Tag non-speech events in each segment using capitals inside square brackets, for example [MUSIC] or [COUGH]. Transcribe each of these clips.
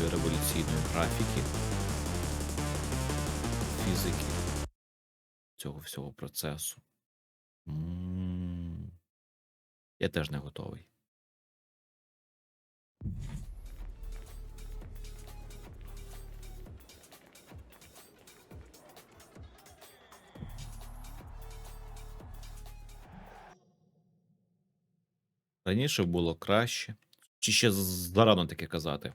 готові революційної графіки, фізики, цього всього процесу? Я теж не готовий. Раніше було краще. Чи ще зарано таке казати?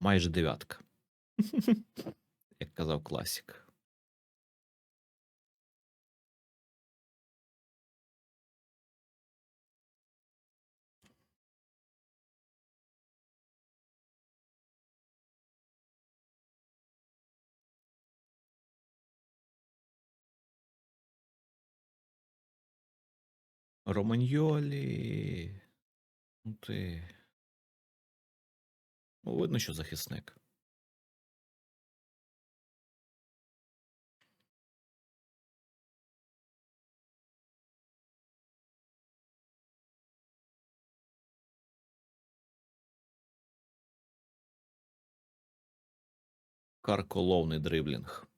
Майже дев'ятка. [LAUGHS] Як казав класік. Романьолі. Ну ти. Ну, видно, що захисник. Карколовний дриблінг.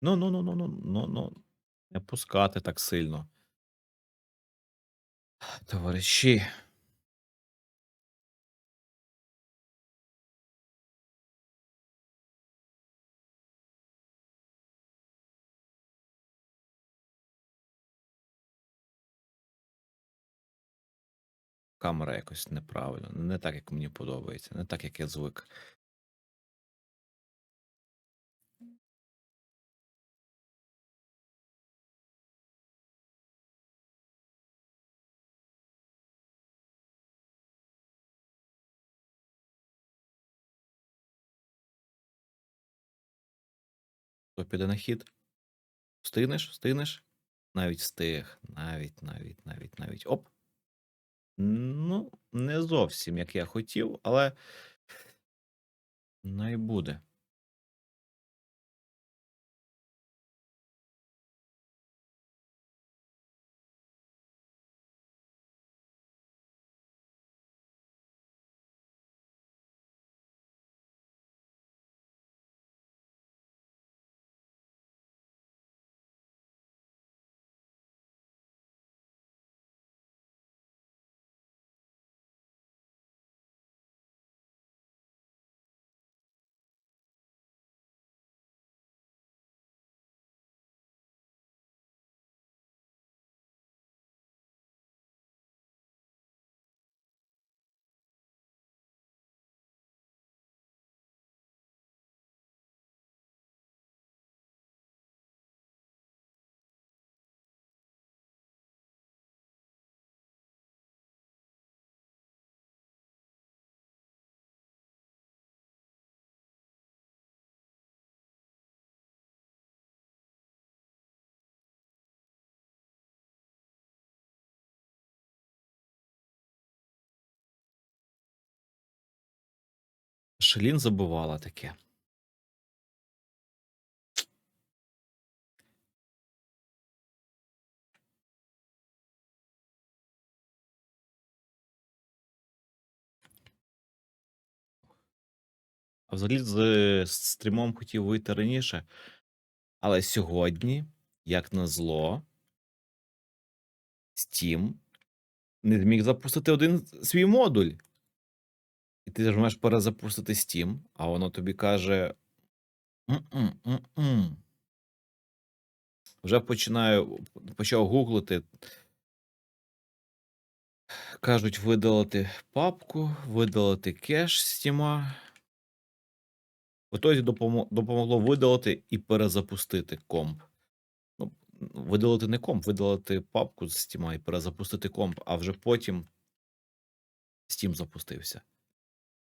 Ну, ну, ну, ну, ну, ну, ну. Не пускати так сильно. Товариші. Камера якось неправильно. Не так, як мені подобається, не так, як я звик. Хто піде на хід? Встигнеш? Встигнеш? Навіть встиг. Навіть, навіть, навіть, навіть. Оп. Ну, не зовсім як я хотів, але най Шелін забувала таке. А взагалі з стрімом хотів вийти раніше. Але сьогодні, як назло, Steam не зміг запустити один свій модуль. І ти ж маєш перезапустити Steam, а воно тобі каже. «М-м, м-м». Вже починаю, почав гуглити. Кажуть, видалити папку, видалити кеш з Steam. В допомогло видалити і перезапустити комп. Ну, видалити не комп, видалити папку з Steam і перезапустити комп, а вже потім Steam запустився.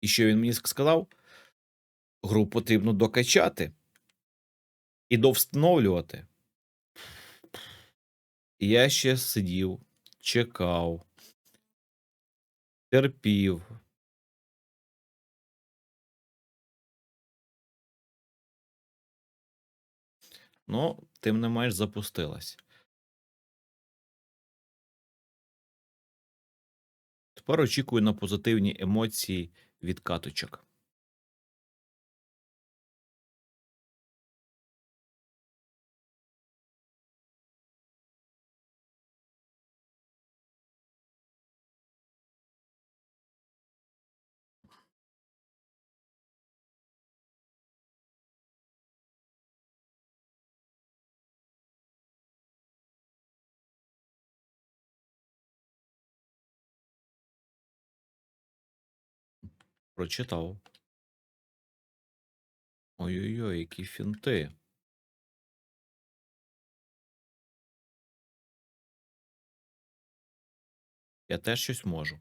І що він мені сказав? Гру потрібно докачати і довстановлювати. І я ще сидів, чекав, терпів. Ну, тим не менш запустилась. Тепер очікую на позитивні емоції від каточок. Прочитав. Ой-ой-ой, які фінти. Я теж щось можу.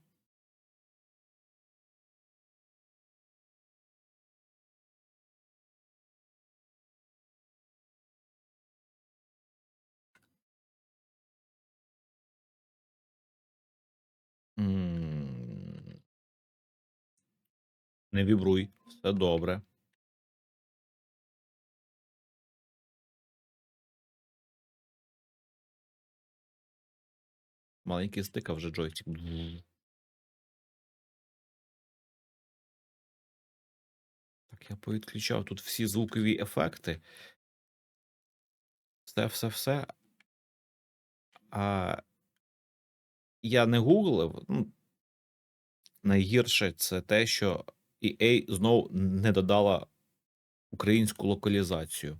М. Не вібруй, все добре. Маленький стик, а вже джойстик. Так, я повідключав тут всі звукові ефекти. Все, все, все. А я не гуглив. Ну, найгірше це те, що EA знову не додала українську локалізацію.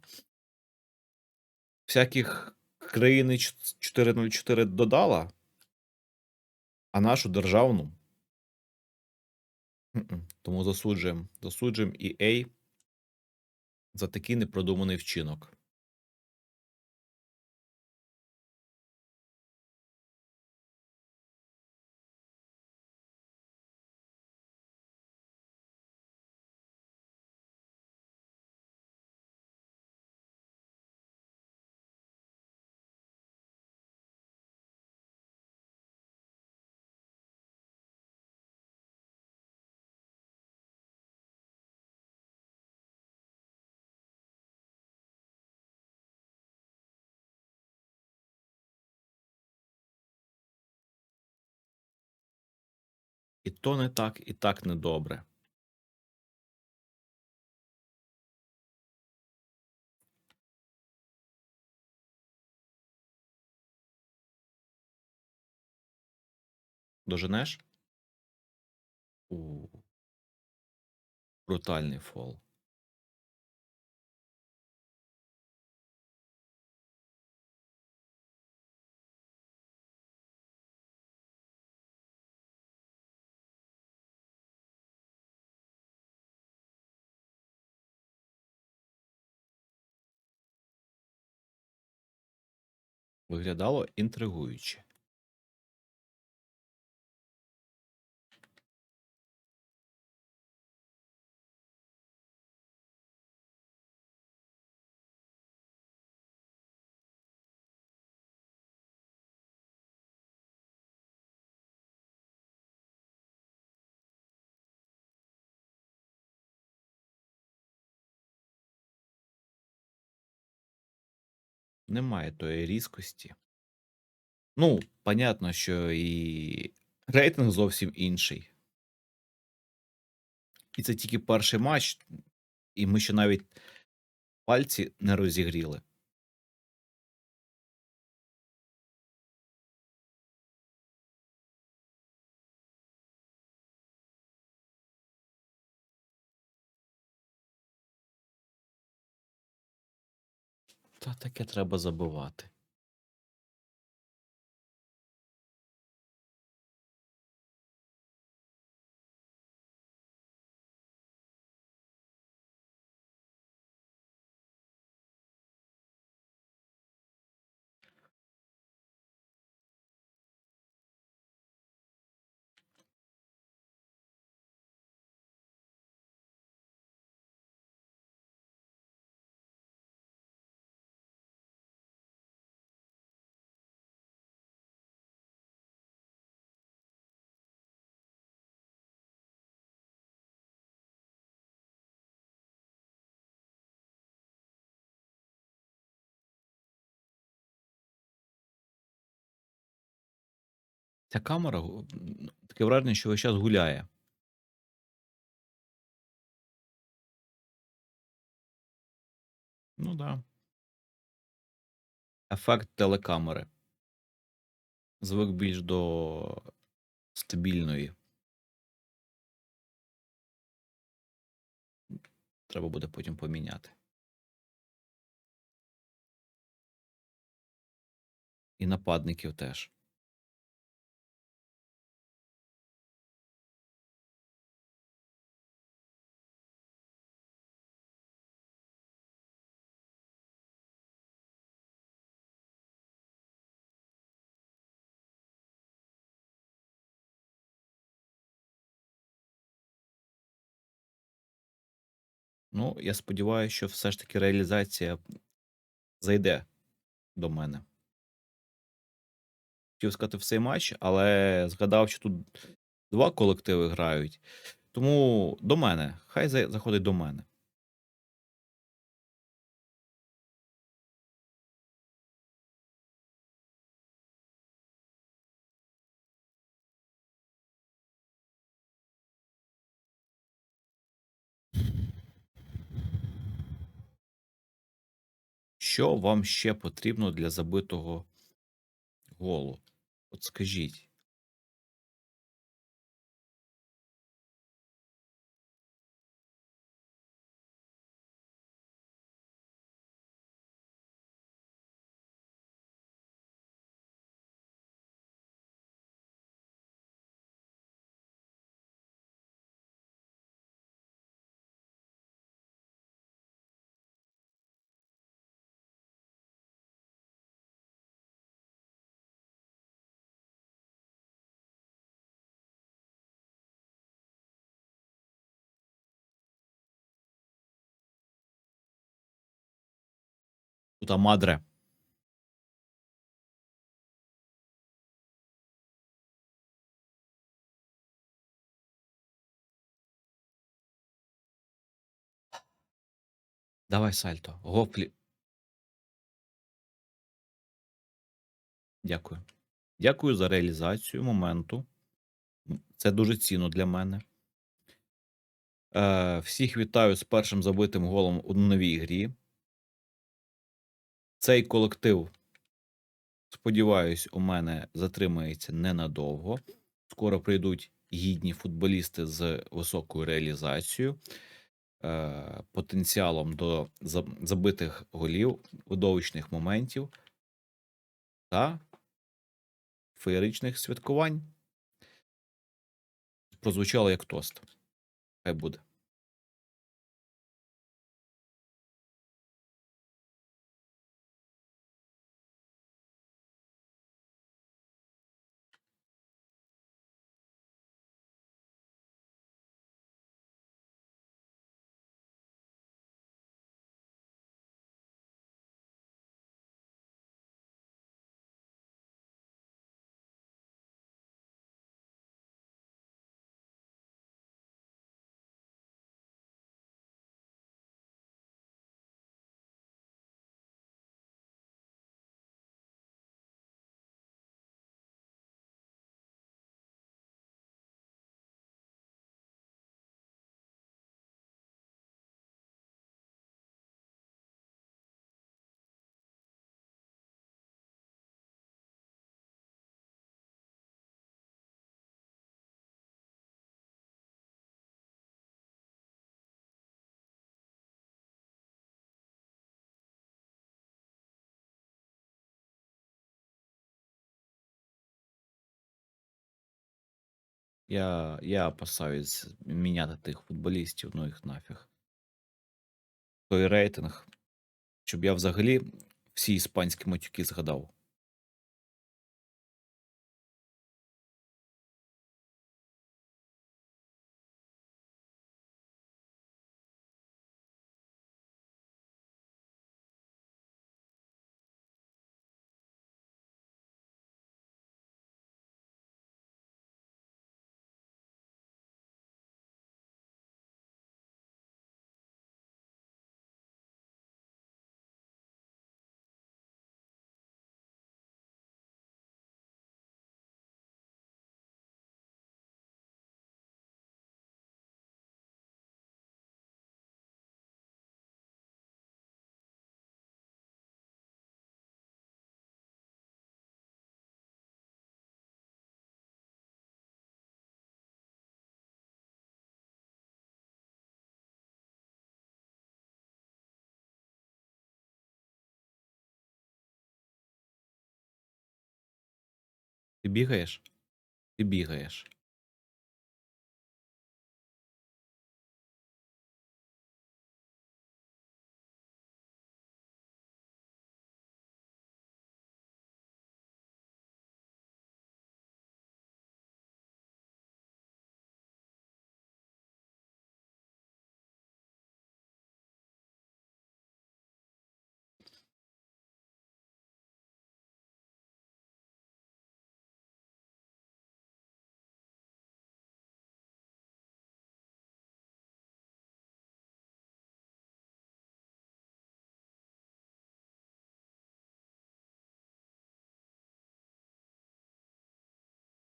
Всяких країни 404 додала, а нашу державну. Тому засуджуємо. Засуджуємо EA за такий непродуманий вчинок. І то не так, і так недобре. Доженеш? У. Брутальний фол. Виглядало інтригуюче. Немає тої різкості. Ну, понятно, що і рейтинг зовсім інший. І це тільки перший матч, і ми ще навіть пальці не розігріли. Та таке треба забувати. Ця камера таке враження, що весь час гуляє. Ну да. Ефект телекамери. Звик більш до стабільної. Треба буде потім поміняти. І нападників теж. Ну, я сподіваюся, що все ж таки реалізація зайде до мене. Хотів сказати в цей матч, але згадав, що тут два колективи грають. Тому до мене. Хай заходить до мене. Що вам ще потрібно для забитого голу? От скажіть. Тута мадре. Давай сальто. Гофлі. Дякую. Дякую за реалізацію моменту. Це дуже цінно для мене. Е, всіх вітаю з першим забитим голом у новій грі. Цей колектив, сподіваюсь, у мене затримається ненадовго. Скоро прийдуть гідні футболісти з високою реалізацією, е, потенціалом до забитих голів, видовищних моментів та феєричних святкувань. Прозвучало як тост. Хай буде. Я, я опасаюсь міняти тих футболістів, ну їх нафіг. Той рейтинг, щоб я взагалі всі іспанські матюки згадав. Ти бігаєш? Ти бігаєш.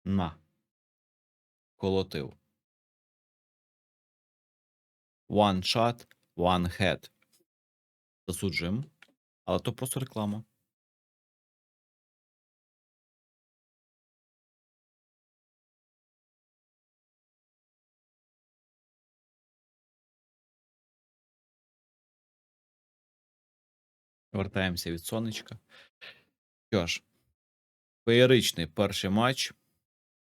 На. Колотив. One shot, one head. Засуджуємо. Але то просто реклама. Вертаємося від сонечка. Що ж, феєричний перший матч.